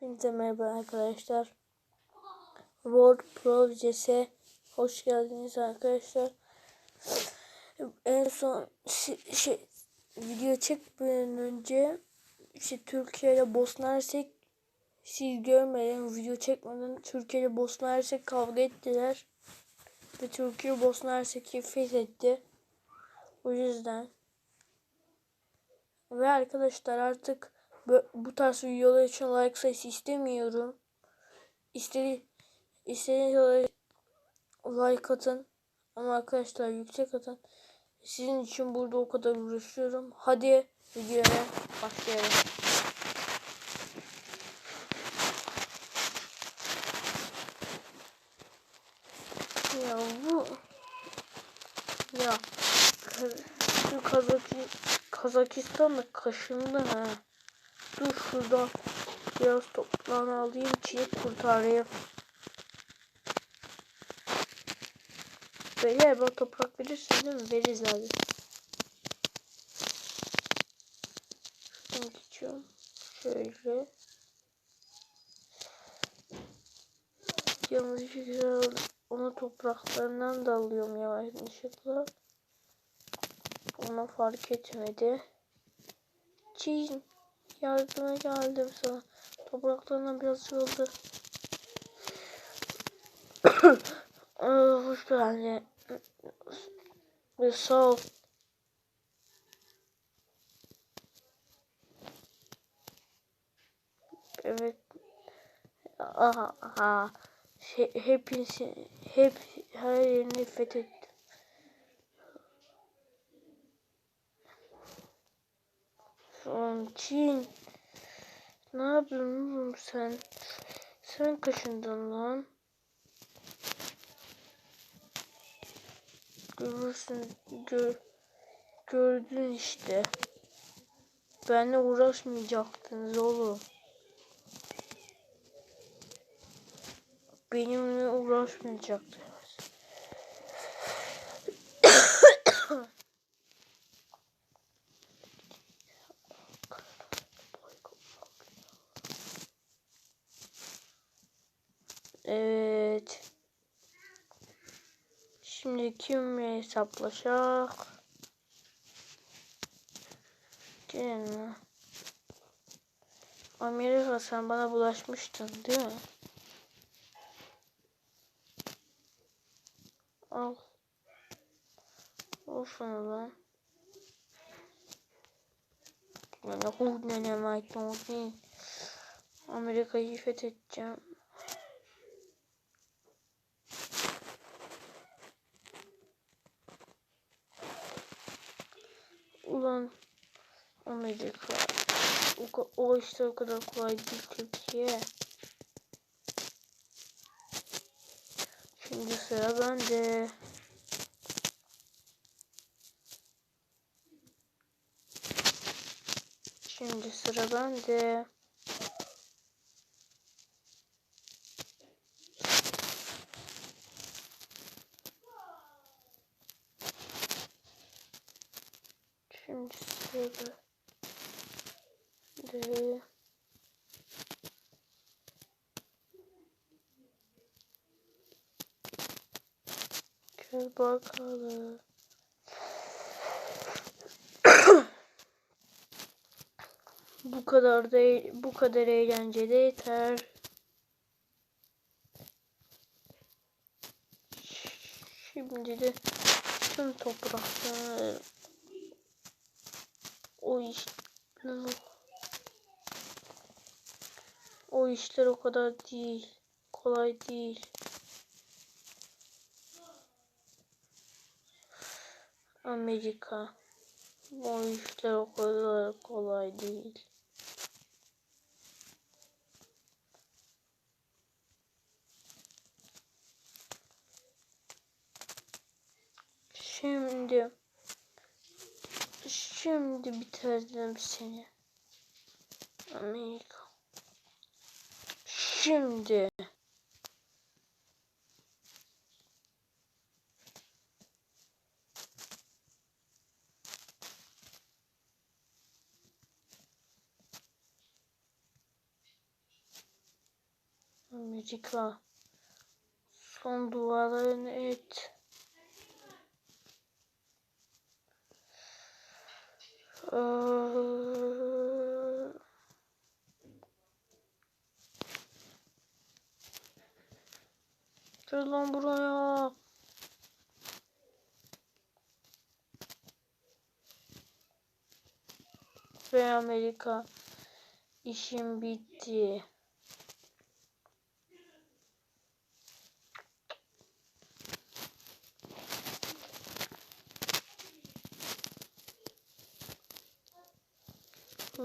Hepinize merhaba arkadaşlar. World Projesi'ne hoş geldiniz arkadaşlar. En son şi- şey, video çekmeden önce işte Türkiye Bosna Hersek siz görmeden video çekmeden Türkiye ile Bosna Hersek kavga ettiler. Ve Türkiye Bosna Hersek'i fethetti. O yüzden ve arkadaşlar artık bu, tarz videolar için like sayısı istemiyorum. İstedi istediğiniz like atın. Ama arkadaşlar yüksek atın. Sizin için burada o kadar uğraşıyorum. Hadi videoya başlayalım. Ya bu ya şu Kazaki Kazakistan'da kaşındı ha. Dur şuradan biraz toplan alayım çiğ kurtarayım. Beyler bana toprak verirsin değil mi? Veririz abi. Şuradan geçiyorum. Şöyle. Yanlış güzel onu topraklarından da alıyorum yanlışlıkla. Ona fark etmedi. Çin yardıma geldim sana. Topraklarından biraz yoldu. Hoş geldin. Sağ ol. Evet. Aha, aha. Şey, hepinizi, hep her yerini fethettim. Son Çin. Ne yapıyorsun oğlum sen? Sen kaşındın lan. Görürsün, gör, gördün işte. Benle uğraşmayacaktınız oğlum. Benimle uğraşmayacaktınız. Evet. Şimdi kimle hesaplaşak? Gelin mi? Amerika sen bana bulaşmıştın değil mi? Al. Şunu lan. Yani ne ne ne Amerika'yı fethedeceğim. Ulan Amerika. O, o işte o kadar kolay değil Türkiye. Şimdi sıra bende. Şimdi sıra bende. Şimdi sırada de Gel bakalım. bu kadar da bu kadar eğlenceli yeter. Şimdi de tüm toprakları o iş o işler o kadar değil. Kolay değil. Amerika. O işler o kadar kolay değil. Şimdi Şimdi bitirdim seni. Amerika. Şimdi. Amerika. Son dualarını et. Gel lan buraya. Ve Amerika. İşim bitti.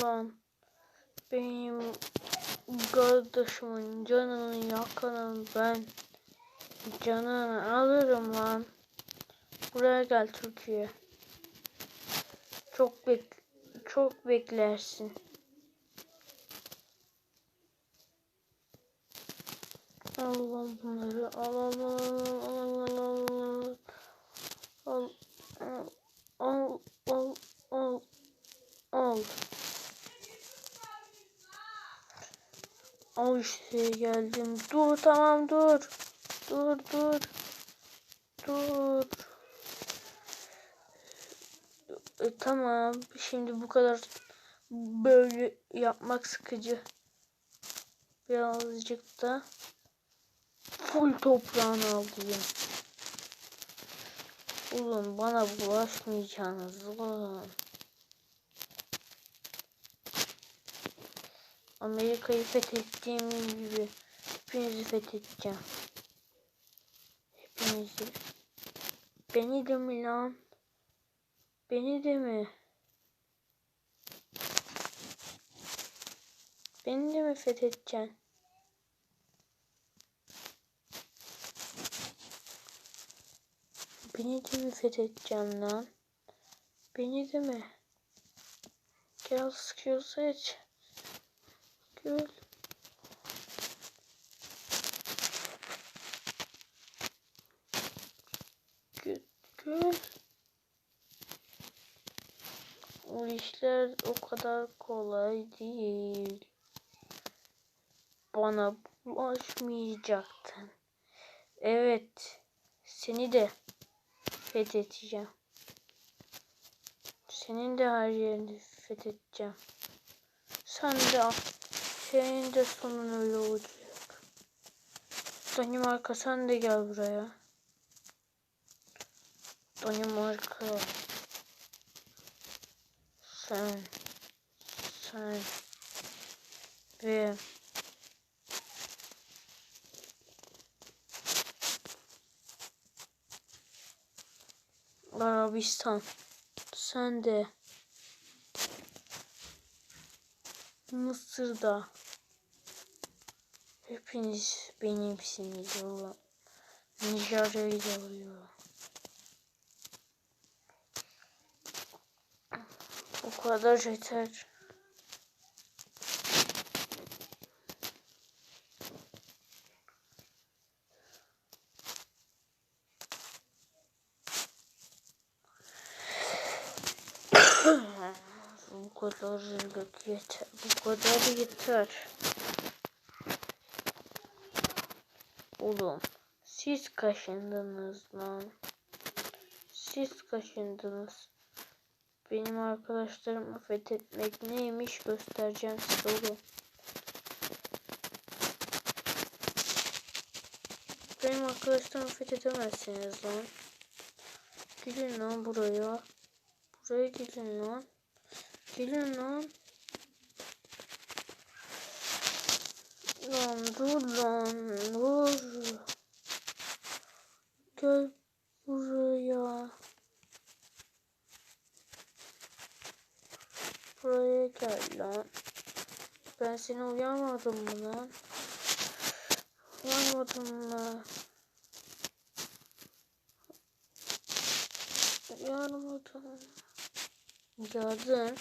Lan benim kardeşimin canını yakarım ben. Canını alırım lan. Buraya gel Türkiye. Çok bek çok beklersin. Allah bunları alalım alalım alalım al al al al işte geldim. Dur tamam dur. Dur dur. Dur. E, tamam. Şimdi bu kadar böyle yapmak sıkıcı. Birazcık da full toprağını alayım. Oğlum bana bulaşmayacaksınız lan. Amerika'yı fethettiğim gibi hepinizi fethedeceğim. Hepinizi. Beni de mi lan? Beni de mi? Beni de mi fethedeceksin? Beni de mi fethedeceksin lan? Beni de mi? Gel sıkıyorsa hiç. Gül. Gül. O işler o kadar kolay değil. Bana bulaşmayacaktın. Evet. Seni de fethedeceğim. Senin de her yerini fethedeceğim. Sen de al. Senin de sonun öyle olacak. Danimarka sen de gel buraya. Danimarka. Sen. Sen. Ve Arabistan. Sen de. Mısır'da. Hepiniz benimsiniz oğlum. Nijerya'yı da alıyor. Bu kadar yeter. Bu kadar yeter. Bu kadar yeter. Oğlum siz kaşındınız lan. Siz kaşındınız. Benim arkadaşlarımı fethetmek neymiş göstereceğim size oğlum. Benim arkadaşlarımı fethedemezsiniz lan. Gidin lan buraya. Buraya gidin lan. Gelin lan. Lan dur lan dur. Gel buraya. Buraya gel lan. Ben seni uyarmadım mı lan? Uyarmadım mı? Uyarmadım. Uyardın.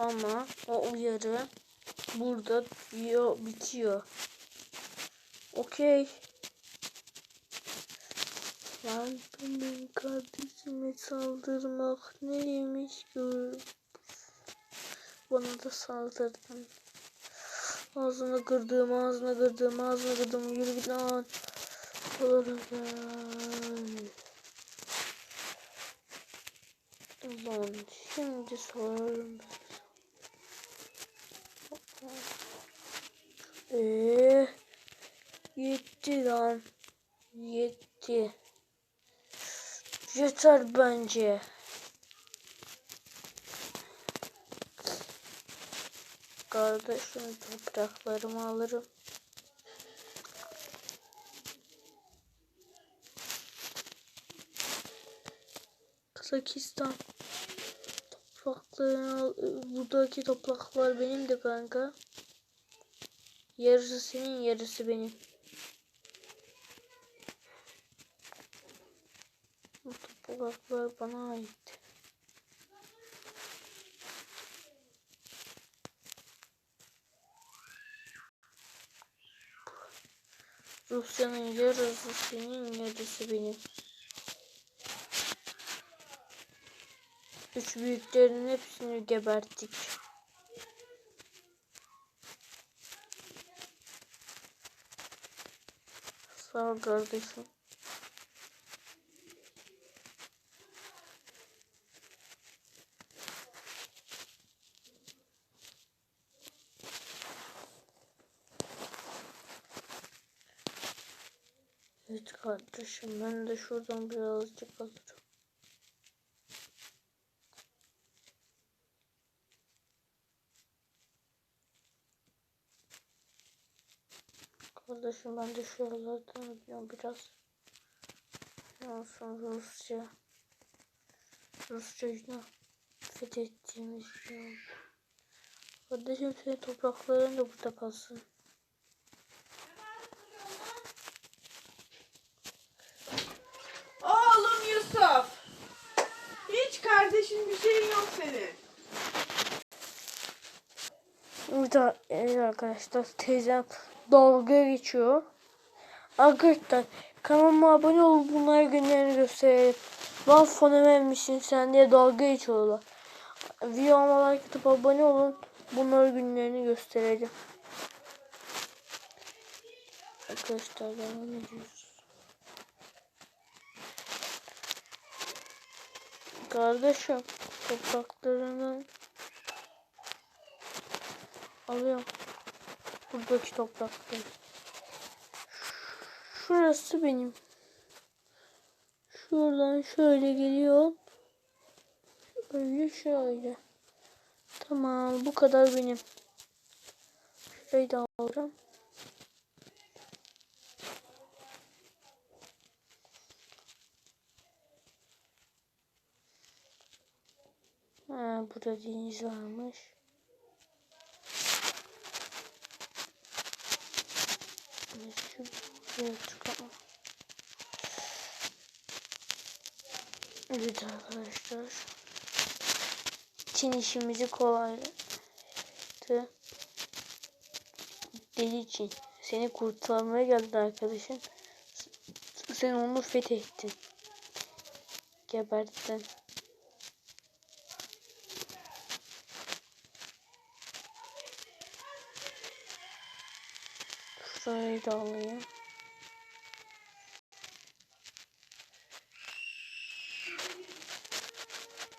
Ama o uyarı burada diyor bitiyor. Okey. Lan benim kardeşime saldırmak neymiş ki? Bana da saldırdın. Ağzını kırdım, ağzını kırdım, ağzını kırdım. Yürü git lan. Olur. Ulan şimdi sorarım ben. Eee yetti lan. Yetti. Yeter bence. Kardeşim topraklarımı alırım. Kazakistan topraklarını al. Buradaki topraklar benim de kanka. Yarısı senin, yarısı benim. Bu topraklar bana ait. Rusya'nın yarısı senin, yarısı benim. Üç büyüklerin hepsini geberttik. Sağ ol kardeşim. Evet kardeşim ben de şuradan birazcık alırım. Kardeşim ben de şuralardan alıyorum biraz. Olsun Rusça. Rusça'yla fethettiğimiz için. Kardeşim senin toprakların da burada kalsın. Oğlum Yusuf. Hiç kardeşin bir şeyin yok senin. Burada evet arkadaşlar teyzem dalga geçiyor. Arkadaşlar kanalıma abone olup bunlar günlerini gösterelim. Lan fenomen misin sen diye dalga geçiyorlar. Videoma like atıp abone olun. Bunlar günlerini göstereceğim. Arkadaşlar devam ediyoruz. Kardeşim topraklarının alıyorum. Buradaki toprakları. Şurası benim. Şuradan şöyle geliyor. Şöyle şöyle. Tamam bu kadar benim. Şurayı da alacağım. Ha, burada deniz varmış. Şu buraya çıkalım. Evet arkadaşlar. Çin işimizi kolaylaştı. Deli Çin. Seni kurtarmaya geldi arkadaşın. Sen onu fethettin. Geberttin. Şurayı da alayım.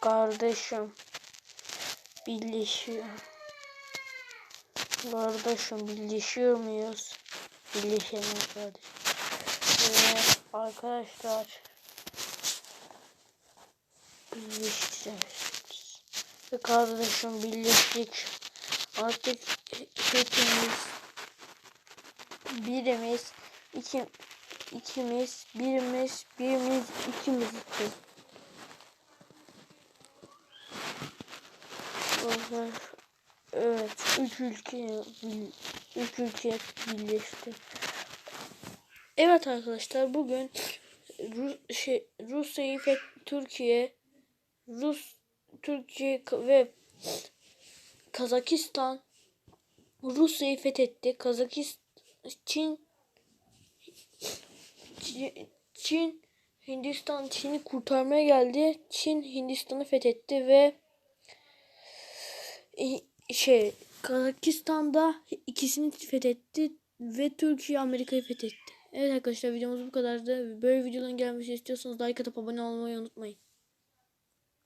Kardeşim. Birleşiyor. Kardeşim birleşiyor muyuz? Birleşemiyoruz kardeşim. Ve arkadaşlar. Birleşeceğiz. Kardeşim birleştik. Artık hepimiz birimiz, iki, ikimiz, birimiz, birimiz, ikimiz. Onlar, evet, üç ülke, üç ülke birleşti. Evet arkadaşlar bugün Rus, şey, Rusya'yı Türkiye, Rus, Türkiye ve Kazakistan Rusya'yı fethetti. Kazakistan Çin Çin- Hindistan Çin'i kurtarmaya geldi. Çin Hindistan'ı fethetti ve şey Kazakistan'da ikisini fethetti ve Türkiye Amerika'yı fethetti. Evet arkadaşlar videomuz bu kadardı. Böyle videoların gelmesini istiyorsanız like atıp abone olmayı unutmayın.